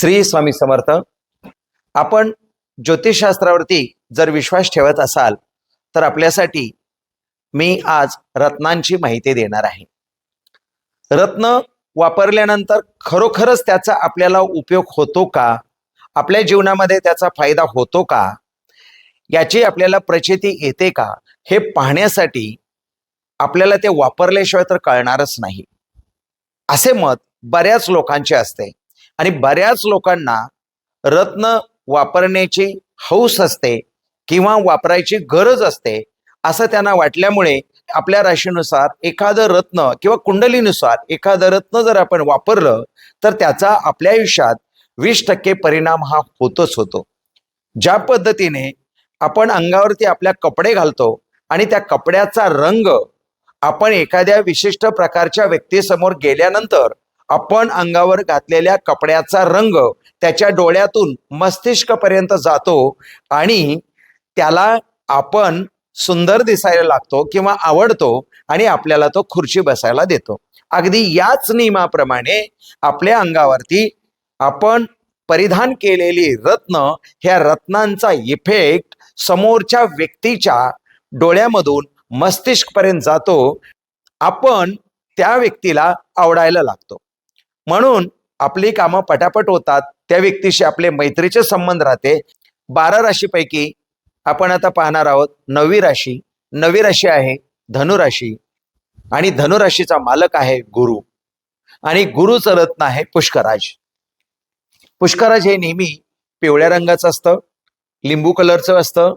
श्री स्वामी समर्थ. आपण ज्योतिषशास्त्रावरती जर विश्वास ठेवत असाल तर आपल्यासाठी मी आज रत्नांची माहिती देणार आहे. रत्न वापरल्यानंतर खरोखरच त्याचा आपल्याला उपयोग होतो का? आपल्या जीवनामध्ये त्याचा फायदा होतो का? याची आपल्याला प्रचिती येते का? हे पाहण्यासाठी आपल्याला ते वापरल्याशिवाय तर कळणारच नाही. असे मत बऱ्याच लोकांचे असते. आणि बऱ्याच लोकांना रत्न वापरण्याची हौस असते किंवा वापरायची गरज असते असं त्यांना वाटल्यामुळे आपल्या राशीनुसार एखादं रत्न किंवा कुंडलीनुसार एखादं रत्न जर आपण वापरलं तर त्याचा आपल्या आयुष्यात वीस टक्के परिणाम हा होतोच होतो. ज्या पद्धतीने आपण अंगावरती आपल्या कपडे घालतो आणि त्या कपड्याचा रंग आपण एखाद्या विशिष्ट प्रकारच्या व्यक्तीसमोर गेल्यानंतर आपण अंगावर घातलेल्या कपड्याचा रंग त्याच्या डोळ्यातून मस्तिष्कपर्यंत जातो आणि त्याला आपण सुंदर दिसायला लागतो किंवा आवडतो आणि आपल्याला तो खुर्ची बसायला देतो. अगदी याच नियमाप्रमाणे आपल्या अंगावरती आपण परिधान केलेली रत्न ह्या रत्नांचा इफेक्ट समोरच्या व्यक्तीच्या डोळ्यामधून मस्तिष्कपर्यंत जातो. आपण त्या व्यक्तीला आवडायला लागतो. म्हणून आपली कामं पटापट होतात त्या व्यक्तीशी आपले मैत्रीचे संबंध राहते. बारा राशीपैकी आपण आता पाहणार आहोत नववी राशी. नवी राशी आहे धनुराशी आणि धनुराशीचा मालक आहे गुरु. आणि गुरुचं रत्न आहे पुष्कराज. पुष्कराज हे नेहमी पिवळ्या रंगाचं असतं लिंबू कलरचं असतं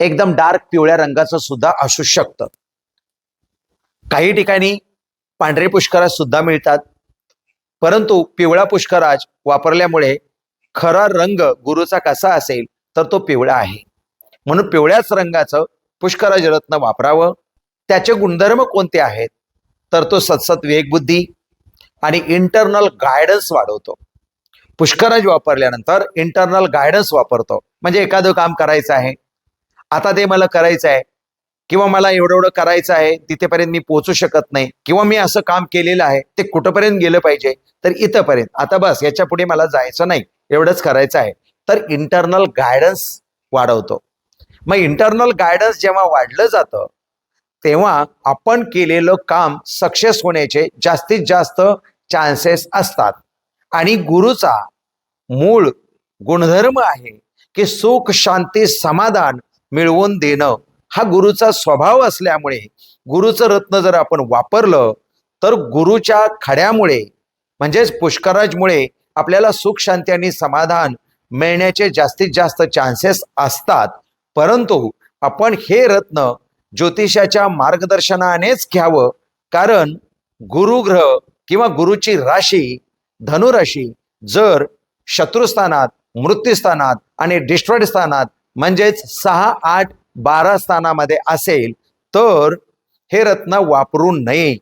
एकदम डार्क पिवळ्या रंगाचं सुद्धा असू शकतं. काही ठिकाणी पांढरे पुष्कराज सुद्धा मिळतात परंतु पिवळा पुष्कराज वापरल्यामुळे खरा रंग गुरुचा कसा असेल तर तो पिवळा आहे. म्हणून पिवळ्याच रंगाचं पुष्कराज रत्न वापरावं. त्याचे गुणधर्म कोणते आहेत? तर तो सतसत वेगबुद्धी आणि इंटरनल गायडन्स वाढवतो. पुष्कराज वापरल्यानंतर इंटरनल गायडन्स वापरतो. म्हणजे एखादं काम करायचं आहे. आता ते मला करायचं आहे. किंवा मला एवढं एवढं करायचं आहे तिथेपर्यंत मी पोहोचू शकत नाही किंवा मी असं काम केलेलं आहे ते कुठंपर्यंत गेलं पाहिजे तर इथंपर्यंत. आता बस याच्यापुढे मला जायचं नाही एवढंच करायचं आहे. तर इंटरनल गायडन्स वाढवतो. मग इंटरनल गायडन्स जेव्हा वाढलं जातं तेव्हा आपण केलेलं काम सक्सेस होण्याचे जास्तीत जास्त चान्सेस असतात. आणि गुरुचा मूळ गुणधर्म आहे की सुख शांती समाधान मिळवून देणं. हा गुरुचा स्वभाव असल्यामुळे गुरुचं रत्न जर आपण वापरलं तर गुरुच्या खड्यामुळे म्हणजेच पुष्कराजमुळे आपल्याला सुख शांती आणि समाधान मिळण्याचे जास्तीत जास्त चान्सेस असतात. परंतु आपण हे रत्न ज्योतिषाच्या मार्गदर्शनानेच घ्यावं कारण गुरुग्रह किंवा गुरुची राशी धनुराशी जर शत्रुस्थानात मृत्यूस्थानात आणि डिस्ट्रॉइड स्थानात म्हणजेच सहा आठ बारा स्थानामध्ये असेल तर हे रत्न वापरू नये.